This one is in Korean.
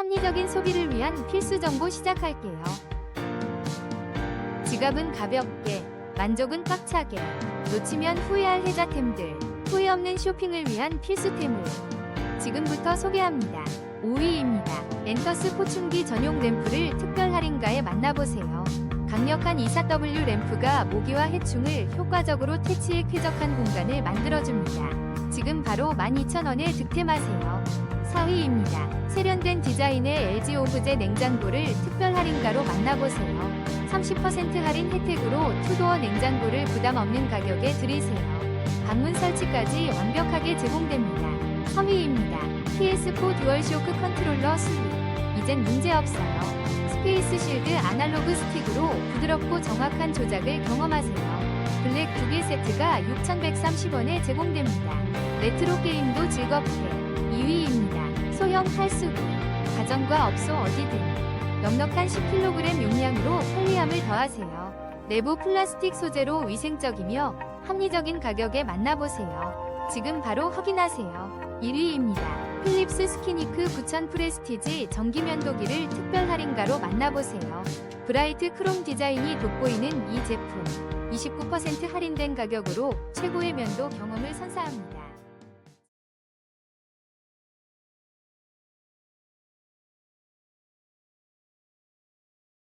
합리적인 소비를 위한 필수 정보 시작할게요. 지갑은 가볍게, 만족은 꽉차게, 놓치면 후회할 혜자템들, 후회 없는 쇼핑을 위한 필수템을 지금부터 소개합니다. 5위입니다. 엔터스 포충기 전용 램프를 특별 할인가에 만나보세요. 강력한 24W 램프가 모기와 해충을 효과적으로 퇴치해 쾌적한 공간을 만들어줍니다. 지금 바로 12,000원에 득템하세요. 4위입니다. 세련된 디자인의 LG 오브제 냉장고를 특별 할인가로 만나보세요. 30% 할인 혜택으로 투도어 냉장고를 부담 없는 가격에 드리세요. 방문 설치까지 완벽하게 제공됩니다. 3위입니다. PS4 듀얼쇼크 컨트롤러 수위. 이젠 문제없어요. 스페이스 실드 아날로그 스틱으로 부드럽고 정확한 조작을 경험하세요. 블랙 2개 세트가 6,130원에 제공됩니다. 레트로 게임도 즐겁게 2위입니다. 소형 탈수기 가정과 업소 어디든 넉넉한 10kg 용량으로 편리함을 더하세요. 내부 플라스틱 소재로 위생적이며 합리적인 가격에 만나보세요. 지금 바로 확인하세요. 1위입니다. 필립스 스키니크 9000 프레스티지 전기 면도기를 특별 할인가로 만나보세요. 브라이트 크롬 디자인이 돋보이는 이 제품 29% 할인된 가격으로 최고의 면도 경험을 선사합니다.